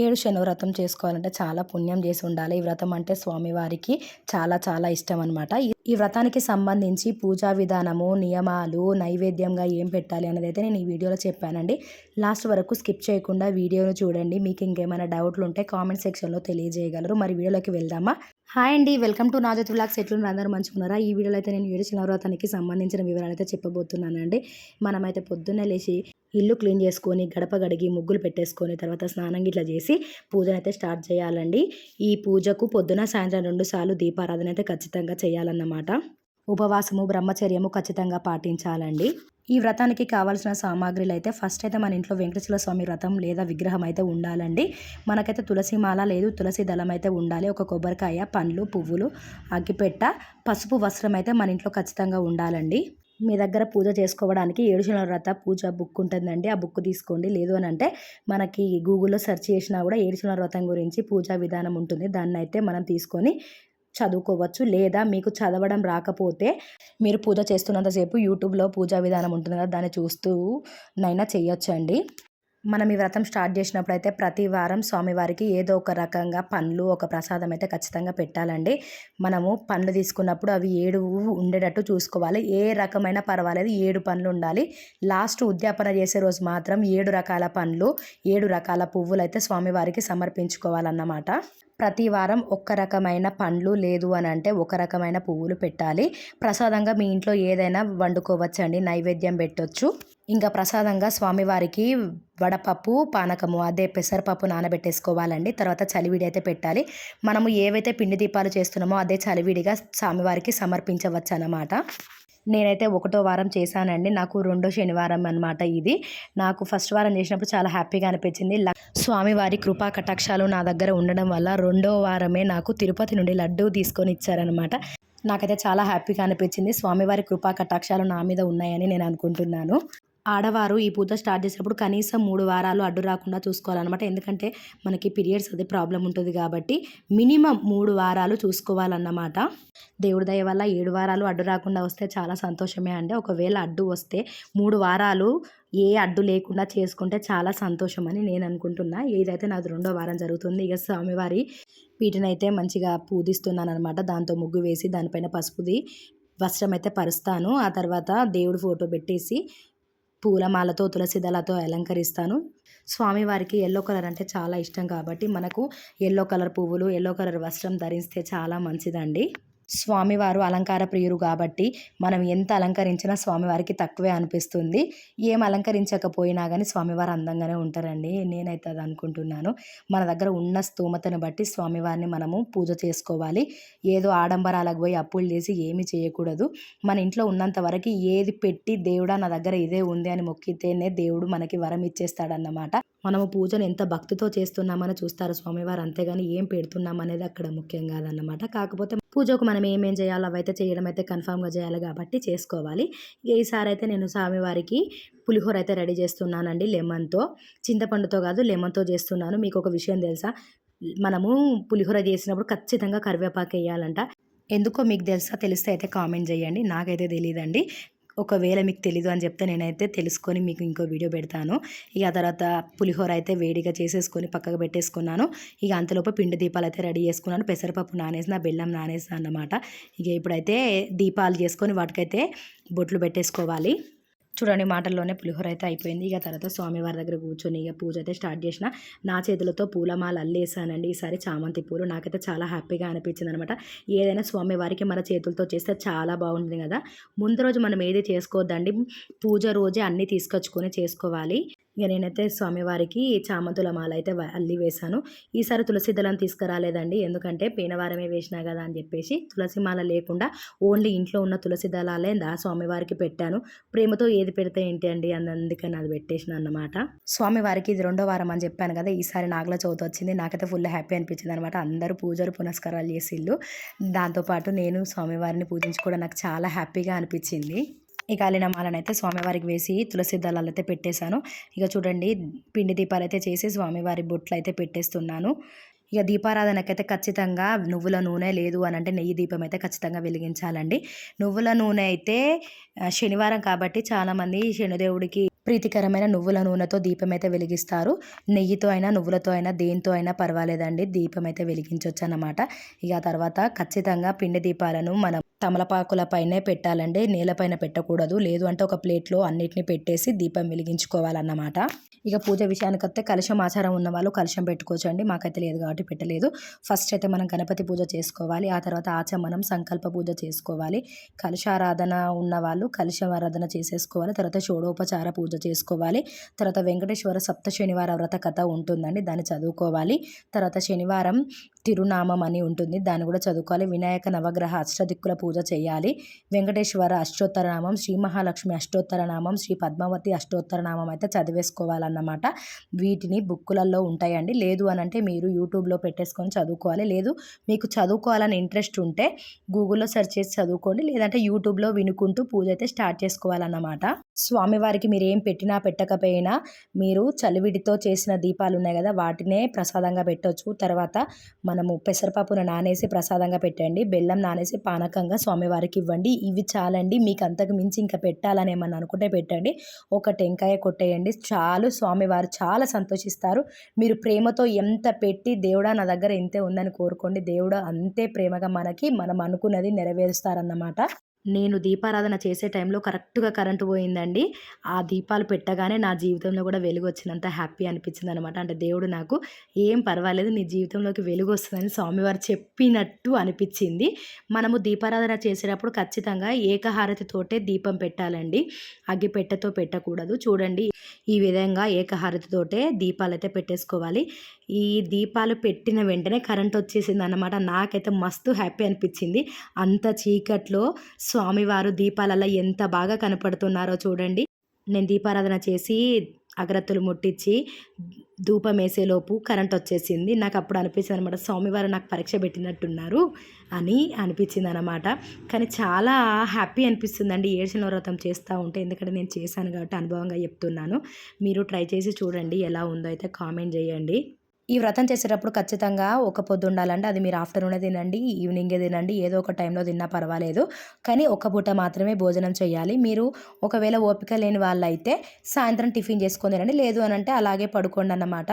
ఏడు శనివ్రతం చేసుకోవాలంటే చాలా పుణ్యం చేసి ఉండాలి. ఈ వ్రతం అంటే స్వామివారికి చాలా చాలా ఇష్టం అనమాట ఈ వ్రతానికి సంబంధించి పూజా విధానము నియమాలు నైవేద్యంగా ఏం పెట్టాలి అనేది అయితే నేను ఈ వీడియోలో చెప్పానండి. లాస్ట్ వరకు స్కిప్ చేయకుండా వీడియోను చూడండి. మీకు ఇంకేమైనా డౌట్లు ఉంటే కామెంట్ సెక్షన్లో తెలియజేయగలరు. మరి వీడియోలోకి వెళ్దామా? హాయ్ అండి. Welcome to Nazat vlogs. ఎట్లున్నారు? అందరూ మంచుకున్నారా ఈ వీడియోలో అయితే నేను ఏడు శనివ్రతానికి సంబంధించిన వివరాలు అయితే చెప్పబోతున్నానండి. మనమైతే పొద్దున్నే లేచి ఇల్లు క్లీన్ చేసుకొని గడప గడిగి ముగ్గులు పెట్టేసుకొని తర్వాత స్నానం గిట్లా చేసి పూజను అయితే స్టార్ట్ చేయాలండి. ఈ పూజకు పొద్దున సాయంత్రం రెండు సార్లు దీపారాధన అయితే ఖచ్చితంగా చేయాలన్నమాట. ఉపవాసము బ్రహ్మచర్యము ఖచ్చితంగా పాటించాలండి. ఈ వ్రతానికి కావాల్సిన సామాగ్రిలు అయితే ఫస్ట్ అయితే మన ఇంట్లో వెంకటేశ్వర స్వామి వ్రతం లేదా విగ్రహం అయితే ఉండాలండి. మనకైతే తులసి మాల లేదు తులసి దళం అయితే ఉండాలి. ఒక కొబ్బరికాయ పండ్లు పువ్వులు అగ్గిపెట్ట పసుపు వస్త్రం అయితే మన ఇంట్లో ఖచ్చితంగా ఉండాలండి. మీ దగ్గర పూజ చేసుకోవడానికి ఏడు వ్రత పూజ బుక్ ఉంటుందండి. ఆ బుక్ తీసుకోండి. లేదు అని అంటే మనకి గూగుల్లో సెర్చ్ చేసినా కూడా ఏడు వ్రతం గురించి పూజా విధానం ఉంటుంది. దాన్ని అయితే మనం తీసుకొని చదువుకోవచ్చు. లేదా మీకు చదవడం రాకపోతే మీరు పూజ చేస్తున్నంతసేపు యూట్యూబ్లో పూజా విధానం ఉంటుంది కదా దాన్ని చూస్తూ నైనా చేయొచ్చండి. మనం ఈ వ్రతం స్టార్ట్ చేసినప్పుడు అయితే ప్రతి వారం స్వామివారికి ఏదో ఒక రకంగా పండ్లు ఒక ప్రసాదం అయితే ఖచ్చితంగా పెట్టాలండి. మనము పండ్లు తీసుకున్నప్పుడు అవి ఏడు ఉండేటట్టు చూసుకోవాలి. ఏ రకమైన పర్వాలేదు ఏడు పండ్లు ఉండాలి. లాస్ట్ ఉద్యాపన చేసే రోజు మాత్రం ఏడు రకాల పండ్లు ఏడు రకాల పువ్వులు అయితే స్వామివారికి సమర్పించుకోవాలన్నమాట. ప్రతి వారం ఒక్క రకమైన పండ్లు లేదు అని అంటే ఒక రకమైన పువ్వులు పెట్టాలి. ప్రసాదంగా మీ ఇంట్లో ఏదైనా వండుకోవచ్చండి నైవేద్యం పెట్టొచ్చు. ఇంకా ప్రసాదంగా స్వామివారికి వడపప్పు పానకము అదే పెసరపప్పు నానబెట్టేసుకోవాలండి. తర్వాత చలివిడి అయితే పెట్టాలి. మనము ఏవైతే పిండి దీపాలు చేస్తున్నామో అదే చలివిడిగా స్వామివారికి సమర్పించవచ్చు అన్నమాట నేనైతే ఒకటో వారం చేశానండి. నాకు రెండో శనివారం అనమాట ఇది. నాకు ఫస్ట్ వారం చేసినప్పుడు చాలా హ్యాపీగా అనిపించింది. స్వామివారి కృపా కటాక్షాలు నా దగ్గర ఉండడం వల్ల రెండో వారమే నాకు తిరుపతి నుండి లడ్డు తీసుకొని ఇచ్చారనమాట నాకైతే చాలా హ్యాపీగా అనిపించింది. స్వామివారి కృపా కటాక్షాలు నా మీద ఉన్నాయని నేను అనుకుంటున్నాను. ఆడవారు ఈ పూజ స్టార్ట్ చేసినప్పుడు కనీసం మూడు వారాలు అడ్డు రాకుండా చూసుకోవాలన్నమాట. ఎందుకంటే మనకి పీరియడ్స్ అది ప్రాబ్లం ఉంటుంది కాబట్టి మినిమం మూడు వారాలు చూసుకోవాలన్నమాట. దేవుడి దయ వల్ల ఏడు వారాలు అడ్డు రాకుండా వస్తే చాలా సంతోషమే అండి. ఒకవేళ అడ్డు వస్తే మూడు వారాలు ఏ అడ్డు లేకుండా చేసుకుంటే చాలా సంతోషం అని నేను అనుకుంటున్నా. ఏదైతే నాది రెండో వారం జరుగుతుంది ఇక స్వామివారి వీటినైతే మంచిగా పూజిస్తున్నాను అనమాట దాంతో ముగ్గు వేసి దానిపైన పసుపుది వస్త్రం అయితే పరుస్తాను. ఆ తర్వాత దేవుడు ఫోటో పెట్టేసి పూలమాలతో తులసిదళతో అలంకరిస్తాను. స్వామివారికి ఎల్లో కలర్ అంటే చాలా ఇష్టం కాబట్టి మనకు ఎల్లో కలర్ పువ్వులు ఎల్లో కలర్ వస్త్రం ధరిస్తే చాలా మంచిదండి. స్వామివారు అలంకార ప్రియురు కాబట్టి మనం ఎంత అలంకరించినా స్వామివారికి తక్కువే అనిపిస్తుంది. ఏం అలంకరించకపోయినా కానీ స్వామివారు అందంగానే ఉంటారండి. నేనైతే అది అనుకుంటున్నాను. మన దగ్గర ఉన్న స్తోమతను బట్టి స్వామివారిని మనము పూజ చేసుకోవాలి. ఏదో ఆడంబరాలకు పోయి అప్పులు చేసి ఏమి చేయకూడదు. మన ఇంట్లో ఉన్నంత వరకు ఏది పెట్టి దేవుడా నా దగ్గర ఇదే ఉంది అని మొక్కితేనే దేవుడు మనకి వరం ఇచ్చేస్తాడన్నమాట. మనము పూజను ఎంత భక్తితో చేస్తున్నామని చూస్తారు స్వామివారు. అంతేగాని ఏం పెడుతున్నాం అనేది అక్కడ ముఖ్యం కాదన్నమాట. కాకపోతే పూజకు మనం ఏమేం చేయాలో అవైతే చేయడం అయితే కన్ఫామ్గా చేయాలి కాబట్టి చేసుకోవాలి. ఈసారి అయితే నేను స్వామివారికి పులిహోర అయితే రెడీ చేస్తున్నానండి. లెమన్తో చింతపండుతో కాదు లెమన్తో చేస్తున్నాను. మీకు ఒక విషయం తెలుసా? మనము పులిహోర చేసినప్పుడు ఖచ్చితంగా కరివేపాకు వేయాలంట. ఎందుకో మీకు తెలుసా? తెలిస్తే అయితే కామెంట్ చేయండి. నాకైతే తెలియదండి ఒకవేళ మీకు తెలీదు అని చెప్తే నేనైతే తెలుసుకొని మీకు ఇంకో వీడియో పెడతాను. ఇక ఆ తర్వాత పులిహోర అయితే వేడిగా చేసేసుకొని పక్కకు పెట్టేసుకున్నాను. ఇక అంతలోపు పిండి దీపాలు అయితే రెడీ చేసుకున్నాను. పెసరపప్పు నానేసిన బెల్లం నానేసిన అన్నమాట. ఇక ఇప్పుడైతే దీపాలు చేసుకొని వాటికైతే బొట్లు పెట్టేసుకోవాలి. చూడండి మాటల్లోనే పులిహోర అయితే అయిపోయింది. ఇక తర్వాత స్వామివారి దగ్గర కూర్చొని ఇక పూజ అయితే స్టార్ట్ చేసిన. నా చేతులతో పూలమాల అల్లేసానండి ఈసారి చామంతి పూలు. నాకైతే చాలా హ్యాపీగా అనిపించింది అనమాట ఏదైనా స్వామివారికి మన చేతులతో చేస్తే చాలా బాగుంటుంది కదా. ముందు రోజు మనం ఏది చేసుకోవద్దండి? పూజ రోజే అన్నీ తీసుకొచ్చుకొని చేసుకోవాలి. ఇక నేనైతే స్వామివారికి చామంతుల మాల అయితే అల్లి వేశాను. ఈసారి తులసి దళం తీసుకురాలేదండి. ఎందుకంటే పేనవారమే వేసినా కదా అని చెప్పేసి తులసి మాల లేకుండా ఓన్లీ ఇంట్లో ఉన్న తులసి దళాలే దా స్వామివారికి పెట్టాను. ప్రేమతో ఏది పెడితే ఏంటి అండి? అందుకని అది పెట్టేసిన అన్నమాట. స్వామివారికి ఇది రెండో వారం అని చెప్పాను కదా ఈసారి నాగల చవితి వచ్చింది. నాకైతే ఫుల్ హ్యాపీ అనిపించింది అనమాట అందరూ పూజలు పునస్కారాలు చేసిళ్ళు. దాంతోపాటు నేను స్వామివారిని పూజించుకోవడం నాకు చాలా హ్యాపీగా అనిపించింది. ఈ కాలినమాలను అయితే స్వామివారికి వేసి తులసి దళాలు అయితే పెట్టేశాను. ఇక చూడండి పిండి దీపాలు అయితే చేసి స్వామివారి బొట్లు అయితే పెట్టేస్తున్నాను. ఇక దీపారాధనకైతే ఖచ్చితంగా నువ్వుల నూనె లేదు అని అంటే నెయ్యి దీపం అయితే ఖచ్చితంగా వెలిగించాలండి. నువ్వుల నూనె అయితే శనివారం కాబట్టి చాలామంది శనిదేవుడికి ప్రీతికరమైన నువ్వుల నూనెతో దీపం అయితే వెలిగిస్తారు. నెయ్యితో అయినా నువ్వులతో అయినా దేనితో అయినా పర్వాలేదండి. దీపం అయితే వెలిగించవచ్చు అన్నమాట ఇక తర్వాత ఖచ్చితంగా పిండి దీపాలను మనం తమలపాకుల పైనే పెట్టాలండి. నేలపైన పెట్టకూడదు. లేదు అంటే ఒక ప్లేట్లో అన్నిటిని పెట్టేసి దీపం వెలిగించుకోవాలన్నమాట. ఇక పూజ విషయానికి వస్తే కలశం ఆచారం ఉన్న వాళ్ళు కలశం పెట్టుకోవచ్చు అండి మాకైతే లేదు కాబట్టి పెట్టలేదు. ఫస్ట్ అయితే మనం గణపతి పూజ చేసుకోవాలి. ఆ తర్వాత ఆచమనం సంకల్ప పూజ చేసుకోవాలి. కలశారాధన ఉన్న వాళ్ళు కలశం ఆరాధన చేసేసుకోవాలి. తర్వాత షోడోపచార పూజ చేసుకోవాలి. తర్వాత వెంకటేశ్వర సప్త శనివార వ్రత కథ ఉంటుందండి దాన్ని చదువుకోవాలి. తర్వాత శనివారం తిరునామం అని ఉంటుంది. దాన్ని కూడా చదువుకోవాలి. వినాయక నవగ్రహ అష్టదిక్కుల పూజ చేయాలి. వెంకటేశ్వర అష్టోత్తర నామం శ్రీ మహాలక్ష్మి అష్టోత్తర నామం శ్రీ పద్మావతి అష్టోత్తర నామం అయితే చదివేసుకోవాలన్నమాట. వీటిని బుక్కులలో ఉంటాయండి. లేదు అని అంటే మీరు యూట్యూబ్లో పెట్టేసుకొని చదువుకోవాలి. లేదు మీకు చదువుకోవాలని ఇంట్రెస్ట్ ఉంటే గూగుల్లో సెర్చ్ చేసి చదువుకోండి. లేదంటే యూట్యూబ్లో వినుకుంటూ పూజ అయితే స్టార్ట్ చేసుకోవాలన్నమాట. స్వామివారికి మీరు ఏం పెట్టినా పెట్టకపోయినా మీరు చలివిడితో చేసిన దీపాలు ఉన్నాయి కదా వాటినే ప్రసాదంగా పెట్టవచ్చు తర్వాత మనము పెసరపప్పును నానేసి ప్రసాదంగా పెట్టండి. బెల్లం నానేసి పానకంగా స్వామివారికి ఇవ్వండి. ఇవి చాలండి. మీకు అంతకు మించి ఇంకా పెట్టాలని ఏమన్నా అనుకుంటే పెట్టండి. ఒక టెంకాయ కొట్టేయండి. చాలు స్వామివారు చాలా సంతోషిస్తారు. మీరు ప్రేమతో ఎంత పెట్టి దేవుడా నా దగ్గర ఇంతే ఉందని కోరుకోండి. దేవుడు అంతే ప్రేమగా మనకి మనం అనుకున్నది నెరవేరుస్తారన్నమాట. నేను దీపారాధన చేసే టైంలో కరెక్ట్గా కరెంటు పోయిందండి. ఆ దీపాలు పెట్టగానే నా జీవితంలో కూడా వెలుగు వచ్చినంత హ్యాపీ అనిపించింది అనమాట అంటే దేవుడు నాకు ఏం పర్వాలేదు నీ జీవితంలోకి వెలుగు వస్తుందని స్వామివారు చెప్పినట్టు అనిపించింది. మనము దీపారాధన చేసేటప్పుడు ఖచ్చితంగా ఏకహారతితోటే దీపం పెట్టాలండి. అగ్గిపెట్టెతో పెట్టకూడదు. చూడండి ఈ విధంగా ఏకహారతితోటే దీపాలు అయితే పెట్టేసుకోవాలి. ఈ దీపాలు పెట్టిన వెంటనే కరెంట్ వచ్చేసింది అన్నమాట నాకైతే మస్తు హ్యాపీ అనిపించింది. అంత చీకట్లో స్వామివారు దీపాలలో ఎంత బాగా కనపడుతున్నారో చూడండి. నేను దీపారాధన చేసి అగరత్తులు ముట్టించి ధూపం వేసేలోపు కరెంట్ వచ్చేసింది నాకు అప్పుడు అనిపించింది అనమాట స్వామివారు నాకు పరీక్ష పెట్టినట్టున్నారు అని అనిపించింది అనమాట కానీ చాలా హ్యాపీ అనిపిస్తుందండి ఏడ్చిన వ్రతం చేస్తూ ఉంటే. ఎందుకంటే నేను చేశాను కాబట్టి అనుభవంగా చెప్తున్నాను. మీరు ట్రై చేసి చూడండి ఎలా ఉందో అయితే కామెంట్ చేయండి. ఈ వ్రతం చేసేటప్పుడు ఖచ్చితంగా ఒక పొద్దు ఉండాలండి. అది మీరు ఆఫ్టర్నూనే తినండి ఈవినింగే తినండి ఏదో ఒక టైంలో తిన్నా పర్వాలేదు. కానీ ఒక పూట మాత్రమే భోజనం చేయాలి. మీరు ఒకవేళ ఓపిక లేని వాళ్ళైతే సాయంత్రం టిఫిన్ చేసుకొని తినండి. లేదు అని అంటే అలాగే పడుకోండి అన్నమాట.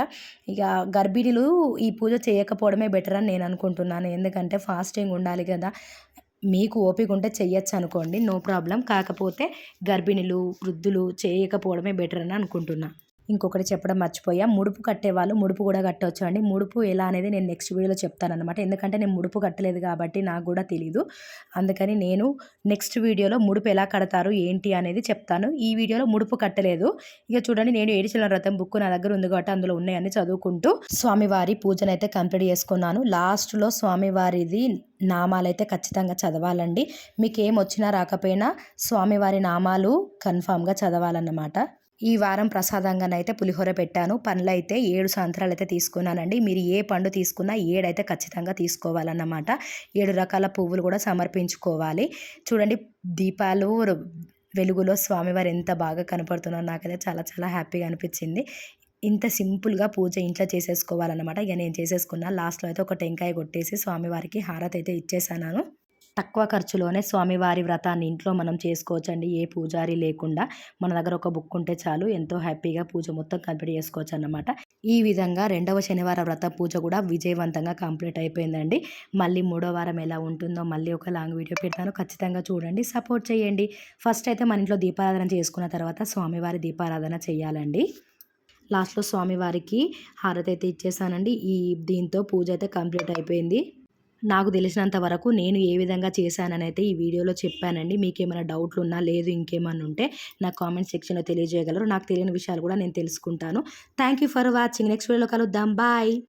ఇక గర్భిణీలు ఈ పూజ చేయకపోవడమే బెటర్ అని నేను అనుకుంటున్నాను. ఎందుకంటే ఫాస్టింగ్ ఉండాలి కదా. మీకు ఓపిక ఉంటే చెయ్యొచ్చు అనుకోండి. No problem. కాకపోతే గర్భిణీలు వృద్ధులు చేయకపోవడమే బెటర్ అని అనుకుంటున్నాను ఇంకొకటి చెప్పడం మర్చిపోయా. ముడుపు కట్టేవాళ్ళు ముడుపు కూడా కట్టవచ్చు అండి. ముడుపు ఎలా అనేది నేను నెక్స్ట్ వీడియోలో చెప్తాను అనమాట ఎందుకంటే నేను ముడుపు కట్టలేదు కాబట్టి నాకు కూడా తెలీదు. అందుకని నేను నెక్స్ట్ వీడియోలో ముడుపు ఎలా కడతారు ఏంటి అనేది చెప్తాను. ఈ వీడియోలో ముడుపు కట్టలేదు. ఇక చూడండి నేను ఏడిచిన వ్రతం బుక్ నా దగ్గర ఉంది కాబట్టి అందులో ఉన్నాయని చదువుకుంటూ స్వామివారి పూజను అయితే కంప్లీట్ చేసుకున్నాను. లాస్ట్లో స్వామివారిది నామాలైతే ఖచ్చితంగా చదవాలండి. మీకు ఏం వచ్చినా రాకపోయినా స్వామివారి నామాలు కన్ఫామ్గా చదవాలన్నమాట. ఈ వారం ప్రసాదంగానైతే పులిహోర పెట్టాను. పండ్లు అయితే ఏడు సంవత్సరాలు అయితే తీసుకున్నానండి. మీరు ఏ పండు తీసుకున్నా ఏడైతే ఖచ్చితంగా తీసుకోవాలన్నమాట. ఏడు రకాల పువ్వులు కూడా సమర్పించుకోవాలి. చూడండి దీపాలు వెలుగులో స్వామివారు ఎంత బాగా కనపడుతున్నారో నాకైతే చాలా చాలా హ్యాపీగా అనిపించింది. ఇంత సింపుల్గా పూజ ఇంట్లో చేసేసుకోవాలన్నమాట. ఇక నేను చేసేసుకున్నా లాస్ట్లో అయితే ఒక టెంకాయ కొట్టేసి స్వామివారికి హారతి అయితే ఇచ్చేసాను. తక్కువ ఖర్చులోనే స్వామివారి వ్రతాన్ని ఇంట్లో మనం చేసుకోవచ్చండి. ఏ పూజారి లేకుండా మన దగ్గర ఒక బుక్ ఉంటే చాలు ఎంతో హ్యాపీగా పూజ మొత్తం కంప్లీట్ చేసుకోవచ్చు అన్నమాట ఈ విధంగా రెండవ శనివారం వ్రత పూజ కూడా విజయవంతంగా కంప్లీట్ అయిపోయిందండి. మళ్ళీ మూడో వారం ఎలా ఉంటుందో మళ్ళీ ఒక లాంగ్ వీడియో పెడతాను ఖచ్చితంగా చూడండి సపోర్ట్ చేయండి. ఫస్ట్ అయితే మన ఇంట్లో దీపారాధన చేసుకున్న తర్వాత స్వామివారి దీపారాధన చేయాలండి. లాస్ట్లో స్వామివారికి హారతి అయితే ఇచ్చేసానండి. ఈ దీంతో పూజ అయితే కంప్లీట్ అయిపోయింది. నాకు తెలిసినంత వరకు నేను ఏ విధంగా చేశాననైతే ఈ వీడియోలో చెప్పానండి. మీకు ఏమైనా డౌట్లు ఉన్నా లేదు ఇంకేమైనా ఉంటే నాకు కామెంట్ సెక్షన్లో తెలియజేయగలరు. నాకు తెలియని విషయాలు కూడా నేను తెలుసుకుంటాను. Thank you for watching. Next వీడియోలో కలుద్దాం. బాయ్.